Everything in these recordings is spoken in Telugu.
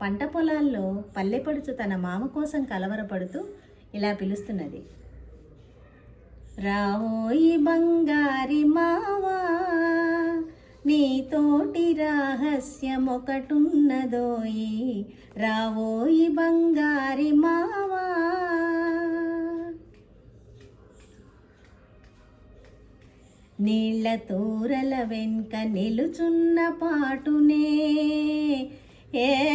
పంట పొలాల్లో పల్లెపడుచు తన మామ కోసం కలవరపడుతూ ఇలా పిలుస్తున్నది. రావోయి బంగారి మావా నీతోటి రహస్యం ఒకటున్నదోయి. రావోయి బంగారి మావా. నీళ్ళ తూరల వెనుక నిలుచున్న పాటునే ఏ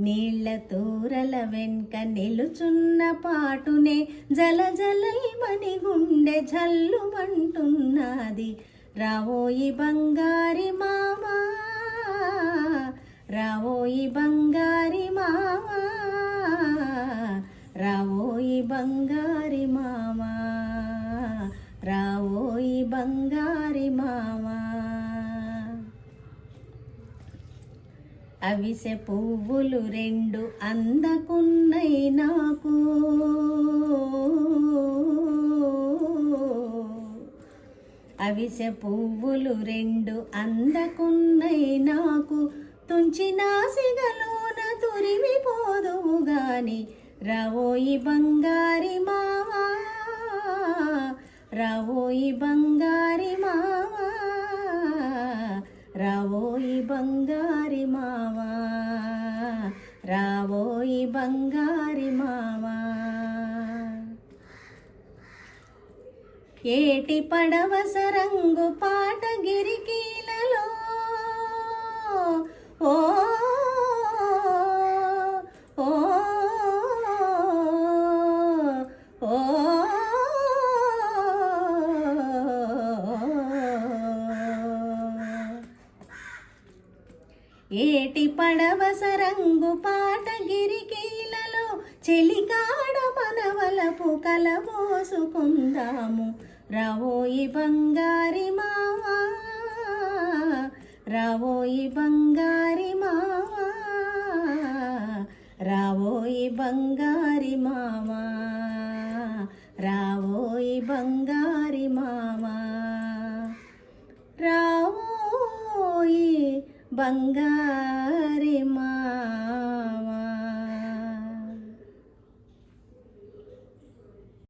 నీళ్ళ తూరల వెనుక నిలుచున్న పాటునే జల జలమని గుండె జల్లుమంటున్నది. రావోయి బంగారి మామా రావోయి బంగారి మామా రావోయి బంగారి మామా రావోయి బంగారి అవిసె పువ్వులు రెండు అందకున్నై నాకు. అవిసె పువ్వులు రెండు అందకున్నై నాకు. తుంచిన సిగలోన తురిమిపోదువు గాని రావోయి బంగారి మావా. రావోయి బంగారి మావా. రావోయి బంగారి రావోయి బంగారి మావా ఏటి పడవ సరంగు పాట గిరికీలలో? ఓ ఓ ఓ ఏటి పడవ సరంగు పాట చెలికాడ మనవలపు కలబోసుకుందాము రావోయి బంగారి మావా రావోయి బంగారి మావా రావోయి బంగారి మావా రావోయి బంగారి మావా రావోయి బంగారి